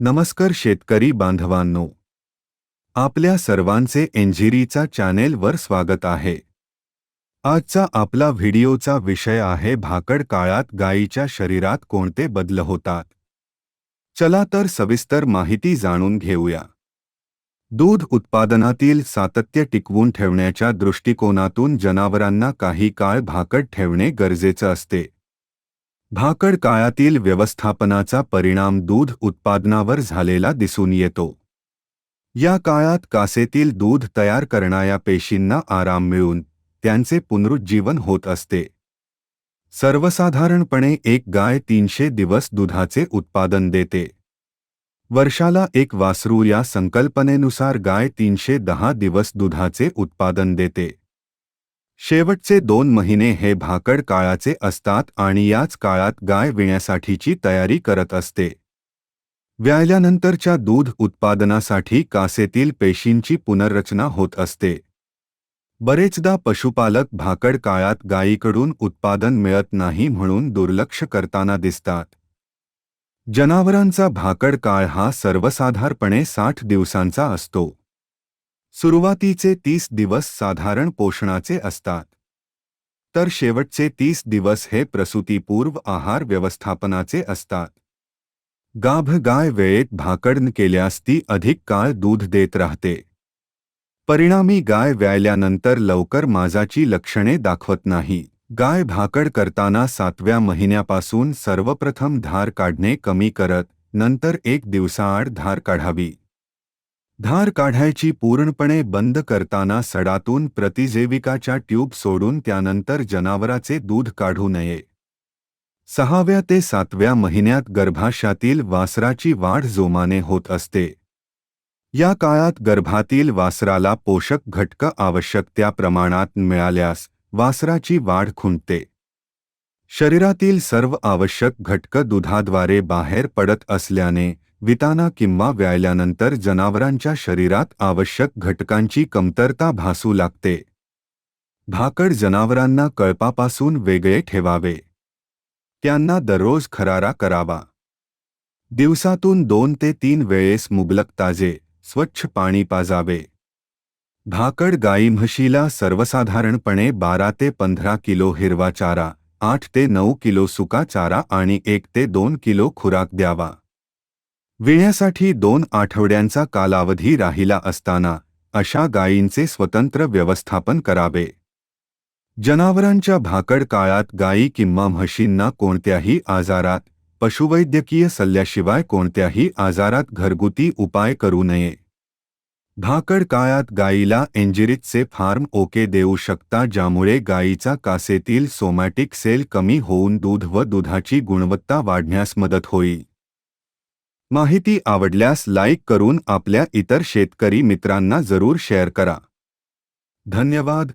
नमस्कार शेतकरी बांधवांनो. आपल्या सर्वांचे एंजिरीचा चॅनेलवर स्वागत आहे. आजचा आपला व्हिडिओचा विषय आहे भाकड काळात गायीच्या शरीरात कोणते बदल होतात. चला तर सविस्तर माहिती जाणून घेऊया. दूध उत्पादनातील सातत्य टिकवून ठेवण्याच्या दृष्टिकोनातून जनावरांना काही काळ भाकड ठेवणे गरजेचं असते. भाकड काळातील व्यवस्थापनाचा परिणाम दूध उत्पादनावर झालेला दिसून येतो. या काळात कासेतील दूध तयार करणाऱ्या पेशींना आराम मिळून त्यांचे पुनरुज्जीवन होत असते. सर्वसाधारणपणे एक गाय तीनशे दिवस दुधाचे उत्पादन देते. वर्षाला एक वासरू या संकल्पनेनुसार गाय तीनशे दहा दिवस दुधाचे उत्पादन देते. शेवटचे दोन महिने हे भाकड काळाचे असतात आणि याच काळात गाय विण्यासाठीची तयारी करत असते. व्यायल्यानंतरच्या दूध उत्पादनासाठी कासेतील पेशींची पुनर्रचना होत असते. बरेचदा पशुपालक भाकड काळात गायीकडून उत्पादन मिळत नाही म्हणून दुर्लक्ष करताना दिसतात. जनावरांचा भाकड काळ हा सर्वसाधारणपणे साठ दिवसांचा असतो. सुरुवातीचे तीस दिवस साधारण पोषणाचे असतात. तर शेवटचे तीस दिवस हे प्रसूतीपूर्व आहार व्यवस्थापनाचे असतात. गाभ गाय वेळेत भाकडन केल्यास ती अधिक काळ दूध देत राहते. परिणामी गाय व्यायल्यानंतर लवकर माजाची लक्षणे दाखवत नाही. गाय भाकड करताना सातव्या महिन्यापासून सर्वप्रथम धार काढणे कमी करत नंतर एक दिवसाआड धार काढावी. धार काढायची पूर्णपणे बंद करताना सडातून प्रतिजैविकाच्या ट्यूब सोडून त्यानंतर जनावराचे दूध काढू नये. सहाव्या ते सातव्या महिन्यात गर्भाशातील वासराची वाढ जोमाने होत असते. या काळात गर्भातील वासराला पोषक घटक आवश्यक त्या प्रमाणात मिळाल्यास वासराची वाढ खुंटते. शरीरातील सर्व आवश्यक घटक दुधाद्वारे बाहेर पडत असल्याने विताना किंवा व्यायल्यानंतर जनावरांच्या शरीरात आवश्यक घटकांची कमतरता भासू लागते. भाकड जनावरांना कळपापासून वेगळे ठेवावे. त्यांना दररोज खरारा करावा. दिवसातून दोन ते तीन वेळेस मुबलक ताजे स्वच्छ पाणी पाजावे. भाकड गाई म्हशीला सर्वसाधारणपणे बारा ते पंधरा किलो हिरवा चारा आठ ते नऊ किलो सुका चारा आणि एक ते दोन किलो खुराक द्यावा. विण्यासाठी दोन आठवड्यांचा कालावधी राहिला असताना अशा गायींचे स्वतंत्र व्यवस्थापन करावे. जनावरांच्या भाकड काळात गायी किंवा म्हशींना कोणत्याही आजारात पशुवैद्यकीय सल्ल्याशिवाय कोणत्याही आजारात घरगुती उपाय करू नये. भाकड काळात गायीला एंजिरितचे फार्म ओके देऊ शकता ज्यामुळे गायीचा कासेतील सोमॅटिक सेल कमी होऊन दूध व दुधाची गुणवत्ता वाढण्यास मदत होईल. माहिती आवडल्यास लाईक करून आपल्या इतर शेतकरी मित्रांना जरूर शेअर करा. धन्यवाद.